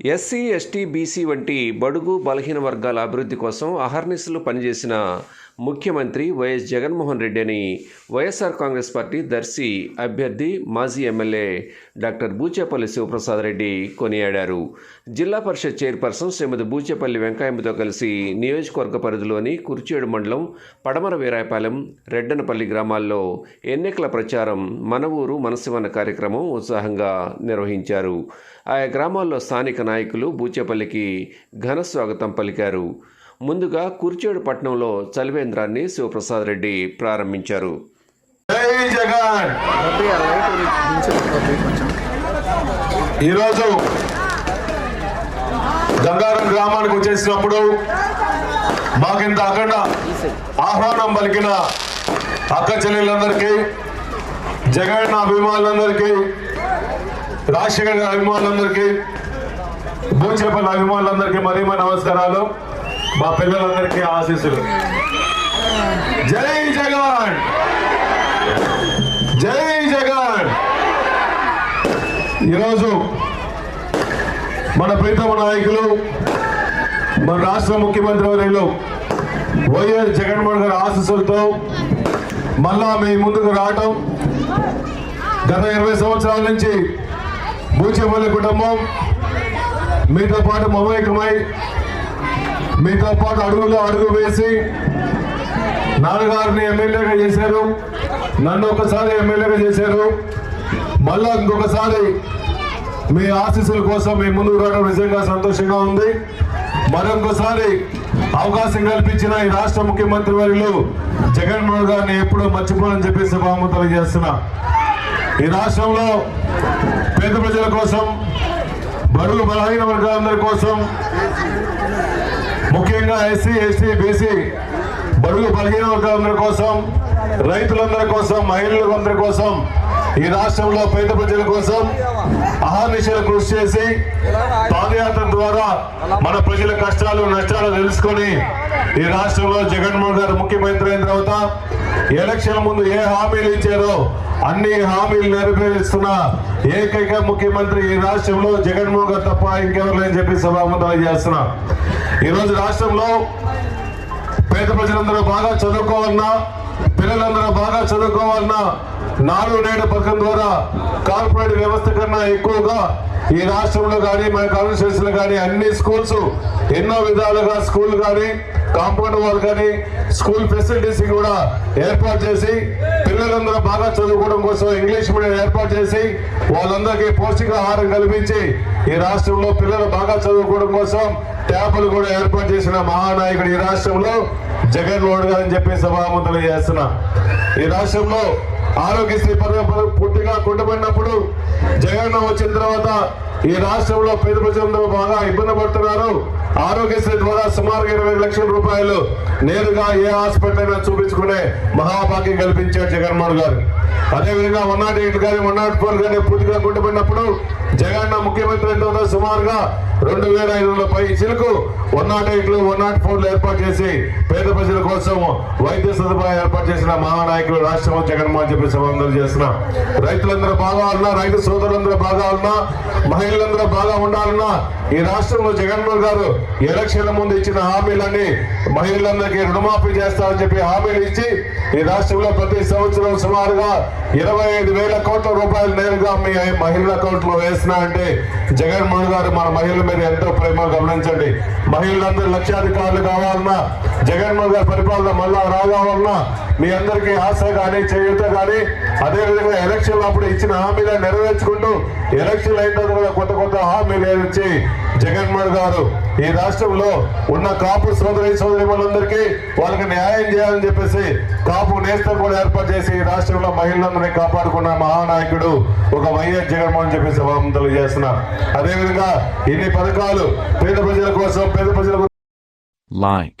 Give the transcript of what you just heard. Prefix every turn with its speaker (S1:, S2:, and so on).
S1: SC ST BC వంటి బడుగు బలహీన వర్గాల అభివృద్ధి కోసం అహర్నిశలు పనిచేసిన ముఖ్యమంత్రి వైఎస్ జగన్మోహన్ రెడ్డి అని వైఎస్ఆర్ కాంగ్రెస్ పార్టీ దర్శి అభ్యర్థి మాజీ ఎమ్మెల్యే డాక్టర్ బూచేపల్లి శివప్రసాద్ రెడ్డి కొనియాడారు. జిల్లా పరిషత్ చైర్పర్సన్ శ్రీమతి బూచేపల్లి వెంకయ్యమ్మతో కలిసి నియోజకవర్గ పరిధిలోని కుర్చేడు మండలం పడమర వీరాయపాలెం రెడ్డనపల్లి గ్రామాల్లో ఎన్నికల ప్రచారం మన ఊరు మనసివన్న కార్యక్రమం ఉత్సాహంగా నిర్వహించారు. ఆయా గ్రామాల్లో స్థానిక నాయకులు బూచేపల్లికి ఘన స్వాగతం పలికారు. ముందుగా కుర్చేడు పట్టణంలో చలివేంద్రాన్ని శివప్రసాద్ రెడ్డి ప్రారంభించారు.
S2: ఈరోజు గంగారం గ్రామానికి వచ్చేసినప్పుడు మాకింత అఖండ ఆహ్వానం పలికిన అక్క చెల్లెలందరికీ జగన్ అభిమానులందరికీ రాజశేఖర్ అభిమానులందరికీ భూచేపల్లి అభిమానులందరికీ మరీ మరీ నమస్కారాలు. మా పిల్లలందరికీ ఆశీస్సులు. జై జగన్! జై జగన్! ఈరోజు మన ప్రీతమ నాయకులు మన రాష్ట్ర ముఖ్యమంత్రి వర్యులు వైఎస్ జగన్మోహన్ గారి ఆశీస్సులతో మళ్ళా మీ ముందుకు రావటం గత ఇరవై సంవత్సరాల నుంచి బూచేపల్లి కుటుంబం మీతో పాటు మమేకమై మీతో పాటు అడుగులో అడుగు వేసి నాన్నగారిని ఎమ్మెల్యేగా చేశారు. నన్ను ఒకసారి ఎమ్మెల్యేగా చేశారు. మళ్ళా ఇంకొకసారి మీ ఆశీస్సుల కోసం మీ ముందుకు రావడం నిజంగా సంతోషంగా ఉంది. మరొకసారి అవకాశం కల్పించిన ఈ రాష్ట్ర ముఖ్యమంత్రి వర్యులు జగన్మోహన్ గారిని ఎప్పుడూ మర్చిపోనని చెప్పి సభాము తెలియజేస్తున్నా. ఈ రాష్ట్రంలో పేద ప్రజల కోసం బడుగు బలహీన వర్గాలందరి కోసం ముఖ్యంగా ఎస్సీ ఎస్టీ బీసీ బడుగు బలహీన వర్గాలందరి కోసం రైతులందరి కోసం మహిళలందరి కోసం ఈ రాష్ట్రంలో పేద ప్రజల కోసం అహానిశలు కృషి చేసి పాదయాత్ర ద్వారా మన ప్రజల కష్టాలు నష్టాలు తెలుసుకొని ఈ రాష్ట్రంలో జగన్మోహన్ గారు ముఖ్యమంత్రి అయిన తర్వాత ఎలక్షన్ ముందు ఏ హామీలు ఇచ్చారో అన్ని హామీలు నెరవేరుస్తున్న ఏకైక ముఖ్యమంత్రి ఈ రాష్ట్రంలో జగన్మోహన్ గారు తప్ప ఇంకెవరు లేని చెప్పి సభాముఖం చేస్తున్నా. ఈరోజు రాష్ట్రంలో పేద ప్రజలందరూ బాగా చదువుకోవాలన్నా పిల్లలందరూ బాగా చదువుకోవాలన్నా నాలుగు నేడు పథకం ద్వారా కార్పొరేట్ వ్యవస్థ కన్నా ఎక్కువగా ఈ రాష్ట్రంలో కానీ మన కాన్స్టిట్యూన్సీలో కానీ అన్ని స్కూల్స్ ఎన్నో విధాలుగా స్కూల్ కానీ కాంపౌండ్ వాల్ కానీ స్కూల్ ఫెసిలిటీస్ కూడా ఏర్పాటు చేసి పిల్లలందరూ బాగా చదువుకోవడం కోసం ఇంగ్లీష్ మీడియం ఏర్పాటు చేసి వాళ్ళందరికీ పౌష్టికాహారం కల్పించి ఈ రాష్ట్రంలో పిల్లలు బాగా చదువుకోవడం కోసం ట్యాపులు కూడా ఏర్పాటు చేసిన మహానాయకుడు ఈ రాష్ట్రంలో జగన్మోహన్ గారు అని చెప్పి సభామంతులు చేస్తున్నా. ఈ రాష్ట్రంలో ఆరోగ్యశ్రీ పథకం పూర్తిగా కుంటపడినప్పుడు జగన్ వచ్చిన తర్వాత ఈ రాష్ట్రంలో పేద ప్రజలందరూ బాగా ఇబ్బంది పడుతున్నారు. ఆరోగ్యశ్రీ ద్వారా సుమారుగా ఇరవై లక్షల రూపాయలు నేరుగా ఏ హాస్పిటల్ అయినా చూపించుకునే మహాభాగ్యం కల్పించారు జగన్మోహన్ గారు. అదేవిధంగా వన్ నాట్ ఎయిట్ కానీ వన్ నాట్ ఫోర్ కానీ పూర్తిగా గుండెపడినప్పుడు జగన్ ముఖ్యమంత్రి సుమారుగా రెండు వేల ఐదు వందల పై చిలుకు వన్ నాట్ ఎయిట్లు వన్ నాట్ ఫోర్లు ఏర్పాటు చేసి పేద ప్రజల కోసం వైద్య సదుపాయం ఏర్పాటు చేసిన మహానాయకులు రాష్ట్రం జగన్మోహన్ చెప్పి సభందరూ చేసిన రైతులందరూ బాగా ఉన్నా రైతు సోదరులందరూ బాగా ఉన్నా మహిళలందరూ బాగా ఉండాలన్నా ఈ రాష్ట్రంలో జగన్మోహన్ గారు ఎలక్షన్ల ముందు ఇచ్చిన హామీలన్నీ మహిళలందరికీ రుణమాఫీ చేస్తామని చెప్పి హామీలు ఇచ్చి ఈ రాష్ట్రంలో ప్రతి సంవత్సరం సుమారుగా ఇరవై ఐదు వేల కోట్ల రూపాయలు నేరుగా మీ మహిళల అకౌంట్లో వేసినా అంటే జగన్మోహన్ గారు మన మహిళల మీద ఎంతో ప్రేమ గమనించండి. మహిళలందరూ లక్షాధికారులు కావాలన్నా జగన్మోహన్ గారి పరిపాలన మళ్ళా ఉన్న మీ అందరికీ ఆశ కానీ చేయూత కానీ అదేవిధంగా ఎలక్షన్లు అప్పుడు ఇచ్చిన హామీలు నెరవేర్చుకుంటూ ఎలక్షన్లు అయిన తర్వాత కొత్త కొత్త హామీలు ఇచ్చి జగన్మోహన్ గారు ఈ రాష్ట్రంలో ఉన్న కాపు సోదరి సోదరిమలందరికీ వాళ్ళకి న్యాయం చేయాలని చెప్పేసి కాపు నేస్తం కూడా ఏర్పాటు చేసి ఈ రాష్ట్రంలో మహిళలందరినీ కాపాడుకున్న మహానాయకుడు ఒక వైఎస్ జగన్మోహన్ చెప్పేసి తెలియజేస్తున్నారు. అదేవిధంగా ఇన్ని పథకాలు పేద ప్రజల కోసం పేద ప్రజల
S3: like,